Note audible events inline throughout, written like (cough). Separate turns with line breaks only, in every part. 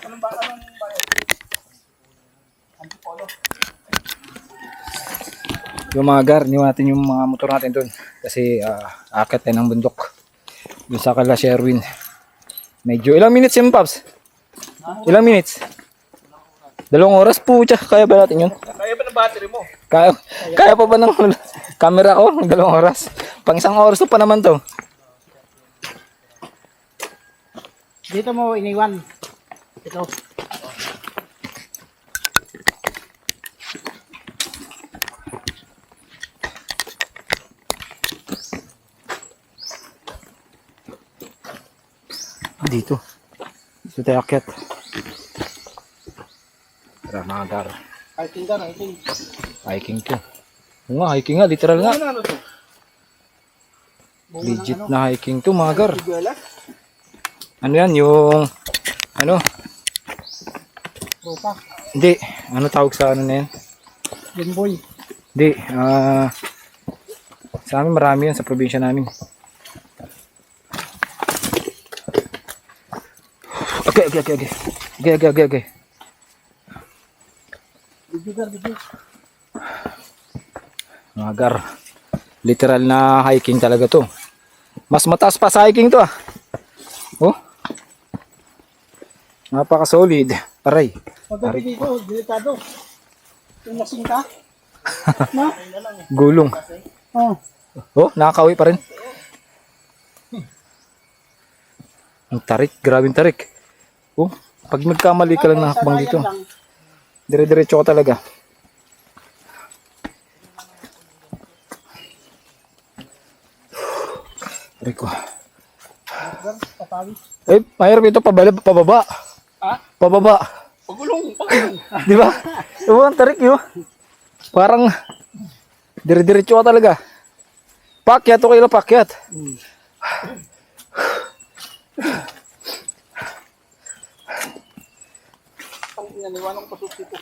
Anong ba? Anong bayan? Antipolo.
Yung mga gar, niwan natin yung mga motor natin doon. Kasi uh, akit tayo ng bundok. Doon sa kala Sherwin. Medyo, ilang minutes yun, Paps? Ilang minutes? Dalawang oras po, tsa. Kaya ba natin yun?
Kaya ba ng battery mo?
Kaya, kaya pa ba ng camera ko? Ng dalawang oras? Pang isang oras to pa naman to.
Dito mo iniwan. Ito.
Dito. Dito tayo akit. Tara mga gar.
Hiking ka, hiking.
Hiking to. Oo nga, hiking nga. Literal nga.
Ano ano to?
Legit na hiking to mga gar. Ano yan? Yung... Ano?
Tropa.
Hindi. Ano tawag sa ano na yan?
Ginboy.
Hindi. Ah... sa amin marami yan sa probinsya namin. Okay, okay, okay, okay. Okay, okay, okay, okay.
Video ka, video.
Mga gar. Literal na hiking talaga to. Mas mataas pa sa hiking to ah. Oh. Napaka solid. Aray.
Pagdating dito, delikado. Yung lasing ka. (laughs) no?
Gulong.
Oh.
Oh, nakakawi pa rin. Ang tarik, grabing tarik. Oh, pag nagkamali ka lang ng hakbang dito, dire-diretso ka talaga. Rico.
Patawi.
Eh, mahirap ito pababa, pababa. Pababa.
Pagulong, pagulong. (laughs)
Di ba? Diba ang tarik yun? Parang dire-diretso ka talaga. Pakyat, okay lang pakyat.
Ang inaniwan ng pasusi ko.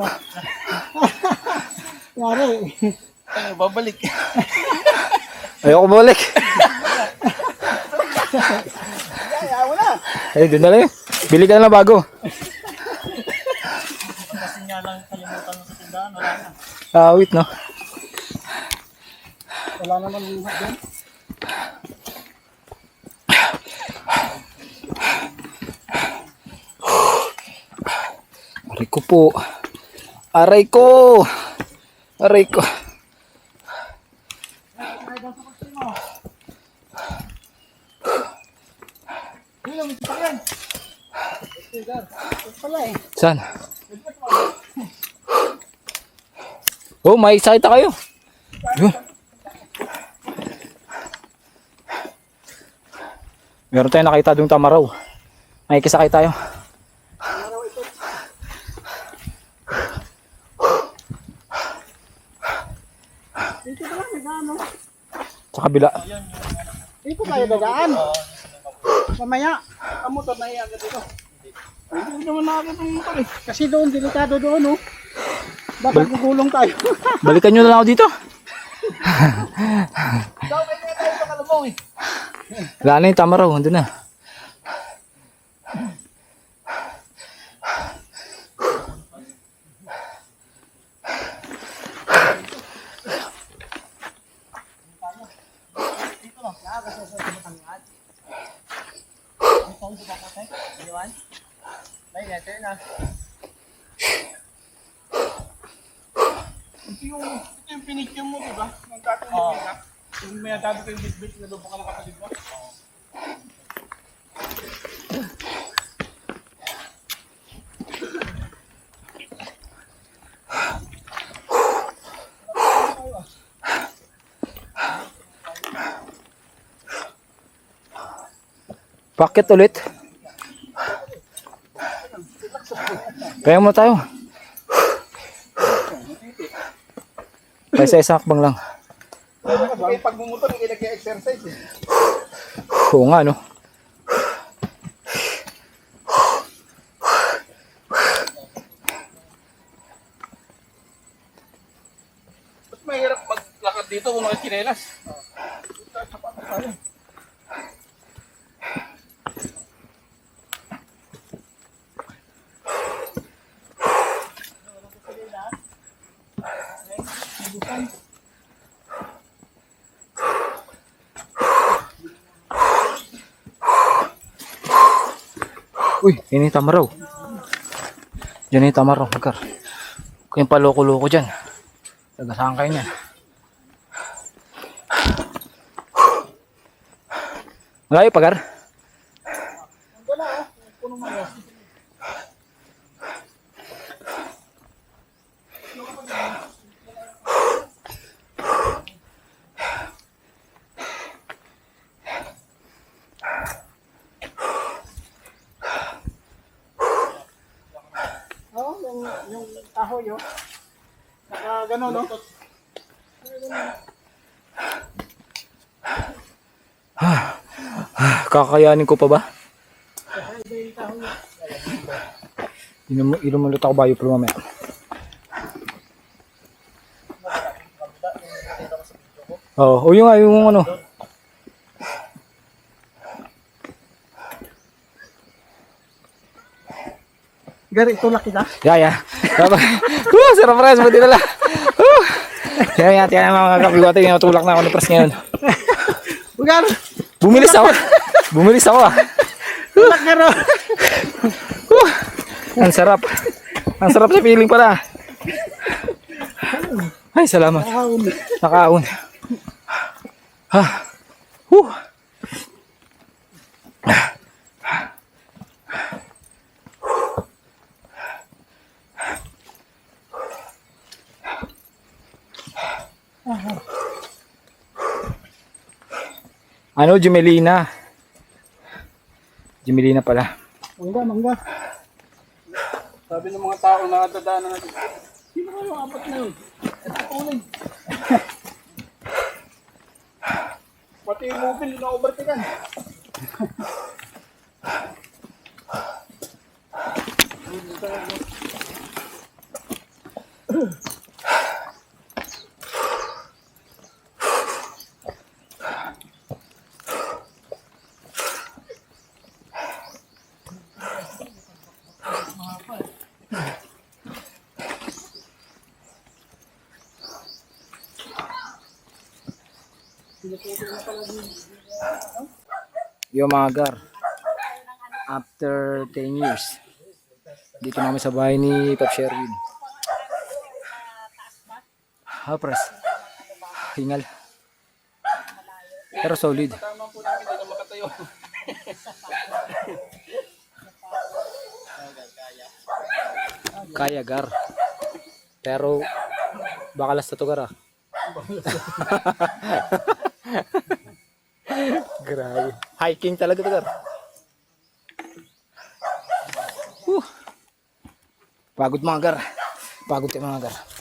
(laughs)
Yari.
Ano, babalik.
Ayoko balik. Eh, (laughs) doon na lang yun. Bili ka na bago.
Kasi nga lang kalimutan mo sa tindahan, wala na.
Ah, wait, no?
Wala naman yung doon.
Aray ko po. Aray ko. Aray ko. Saan? Oh, may isakita kayo. Yun. Meron tayong nakita doon tamaraw. May kisakay tayo. Sa kabila.
Dito tayo dagaan. Mamaya.
Ang motor na iyan dito. Hindi naman nakakita ng motor eh.
Kasi doon, delikado doon, oh. Baka gugulong tayo. (laughs)
Balikan nyo na lang ako dito.
Daw, kaya nga tayo sa kalabong eh.
Wala na yung tamaraw. Andun na.
Ay, letter na. Ito yung, ito yung pinicture mo, di ba? Nung dating oh. ka. Yung may atabi ko yung bitbit na doon ka ng kapatid mo.
Bakit ulit? Kaya mo tayo. Kaya sa isang hakbang lang.
Kasi pag bumumotor, hindi nag-exercise eh.
Oo nga, no?
Mas mahirap maglakad dito kung nakikinelas.
Uy, ini tamaraw. Diyan yung tamaraw, Gar. Kayong paloko-loko dyan. Tagasaan kayo niyan. Malayo pa, Gar?
Oo, Gano'n, (sighs) no?
Kakayanin ko pa ba? Ulit ako bayo pero mamaya. Oh, yung nga, yung ano.
Gary, tulak kita.
Yeah, yeah. (laughs) Dapat. Woo, surprise mo dinala. Woo. Yan, yan, mga kapiwate, yung tulak na ako ni Pres ngayon.
Bugar,
Bumilis ako. Bumilis ako ah.
tulak ro.
Woo. Ang sarap. Ang sarap sa feeling pala. Ay, salamat.
Kahon.
Nakaon. Ha. Ano, Jumelina? Jumelina pala.
Mangga, mangga.
Sabi ng mga tao na dadaanan natin. Sino kayo ang apat na yun? Ito kunin. (laughs) Pati yung mobile, na-overtaken. (laughs)
Yung mga gar. After 10 years. Dito namin sa bahay ni Pep Sherwin. Ha, pres. Hingal. Pero solid. Kaya gar. Pero baka last na to gar ah. (laughs) Grabe. Hiking talaga to gar. Whew. Pagod mga gar. Pagod yung mga gar.